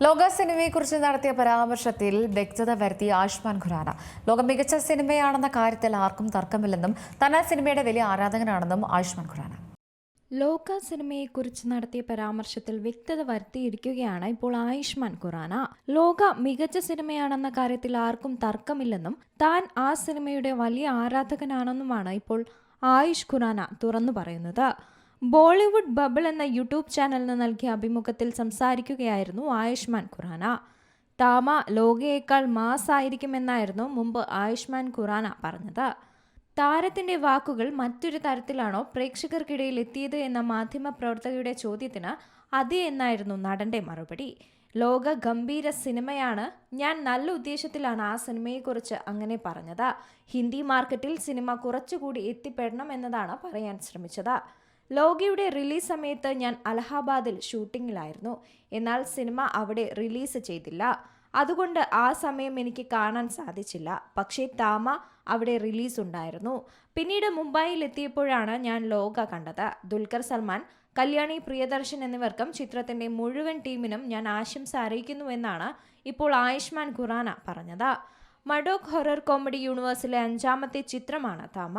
ലോക സിനിമയെക്കുറിച്ച് നടത്തിയ പരാമർശത്തിൽ വ്യക്തത വരുത്തി ആയുഷ്മാൻ ഖുറാന ലോകം മികച്ച സിനിമയാണെന്ന കാര്യത്തിൽ ആർക്കും തർക്കമില്ലെന്നും തന്നെ സിനിമയുടെ വലിയ ആരാധകനാണെന്നും ആയുഷ്മാൻ ഖുറാന ലോക സിനിമയെക്കുറിച്ച് നടത്തിയ പരാമർശത്തിൽ വ്യക്തത വരുത്തിയിരിക്കുകയാണ് ഇപ്പോൾ ആയുഷ്മാൻ ഖുറാന ലോക മികച്ച സിനിമയാണെന്ന കാര്യത്തിൽ ആർക്കും തർക്കമില്ലെന്നും താൻ ആ സിനിമയുടെ വലിയ ആരാധകനാണെന്നുമാണ് ഇപ്പോൾ ആയുഷ് ഖുറാന തുറന്നു പറയുന്നത്. ബോളിവുഡ് ബബിൾ എന്ന യൂട്യൂബ് ചാനലിന് നൽകിയ അഭിമുഖത്തിൽ സംസാരിക്കുകയായിരുന്നു ആയുഷ്മാൻ ഖുറാന. താമ ലോകയേക്കാൾ മാസ് ആയിരിക്കുമെന്നായിരുന്നു മുമ്പ് ആയുഷ്മാൻ ഖുറാന പറഞ്ഞത്. താരത്തിന്റെ വാക്കുകൾ മറ്റൊരു തരത്തിലാണോ പ്രേക്ഷകർക്കിടയിൽ എത്തിയത് എന്ന മാധ്യമ പ്രവർത്തകയുടെ ചോദ്യത്തിന് അതെ എന്നായിരുന്നു നടന്റെ മറുപടി. ലോക ഗംഭീര സിനിമയാണ് ഞാൻ നല്ല ഉദ്ദേശത്തിലാണ് ആ സിനിമയെക്കുറിച്ച് അങ്ങനെ പറഞ്ഞത്. ഹിന്ദി മാർക്കറ്റിൽ സിനിമ കുറച്ചുകൂടി എത്തിപ്പെടണം എന്നതാണ് പറയാൻ ശ്രമിച്ചത്. ലോകയുടെ റിലീസ് സമയത്ത് ഞാൻ അലഹാബാദിൽ ഷൂട്ടിങ്ങിലായിരുന്നു. എന്നാൽ സിനിമ അവിടെ റിലീസ് ചെയ്തില്ല. അതുകൊണ്ട് ആ സമയം എനിക്ക് കാണാൻ സാധിച്ചില്ല. പക്ഷേ താമ അവിടെ റിലീസ് ഉണ്ടായിരുന്നു. പിന്നീട് മുംബൈയിൽ എത്തിയപ്പോഴാണ് ഞാൻ ലോക കണ്ടത്. ദുൽഖർ സൽമാൻ കല്യാണി പ്രിയദർശൻ എന്നിവർക്കും ചിത്രത്തിന്റെ മുഴുവൻ ടീമിനും ഞാൻ ആശംസ അറിയിക്കുന്നുവെന്നാണ് ഇപ്പോൾ ആയുഷ്മാൻ ഖുറാന പറഞ്ഞത്. മഡോക് ഹൊറർ കോമഡി യൂണിവേഴ്സിലെ അഞ്ചാമത്തെ ചിത്രമാണ് തമ.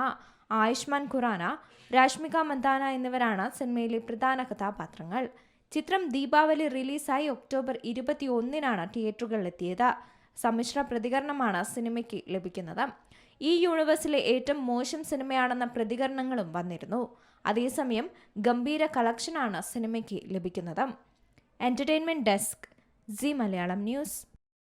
ആയുഷ്മാൻ ഖുറാന രാഷ്മിക മന്ദാന എന്നിവരാണ് സിനിമയിലെ പ്രധാന കഥാപാത്രങ്ങൾ. ചിത്രം ദീപാവലി റിലീസായി ഒക്ടോബർ ഇരുപത്തി ഒന്നിനാണ് തിയേറ്ററുകളിലെത്തിയത് സമ്മിശ്ര പ്രതികരണമാണ് സിനിമയ്ക്ക് ലഭിക്കുന്നത്. ഈ യൂണിവേഴ്സിലെ ഏറ്റവും മോശം സിനിമയാണെന്ന പ്രതികരണങ്ങളും വന്നിരുന്നു. അതേസമയം ഗംഭീര കളക്ഷനാണ് സിനിമയ്ക്ക് ലഭിക്കുന്നത്. Entertainment desk Zee Malayalam news.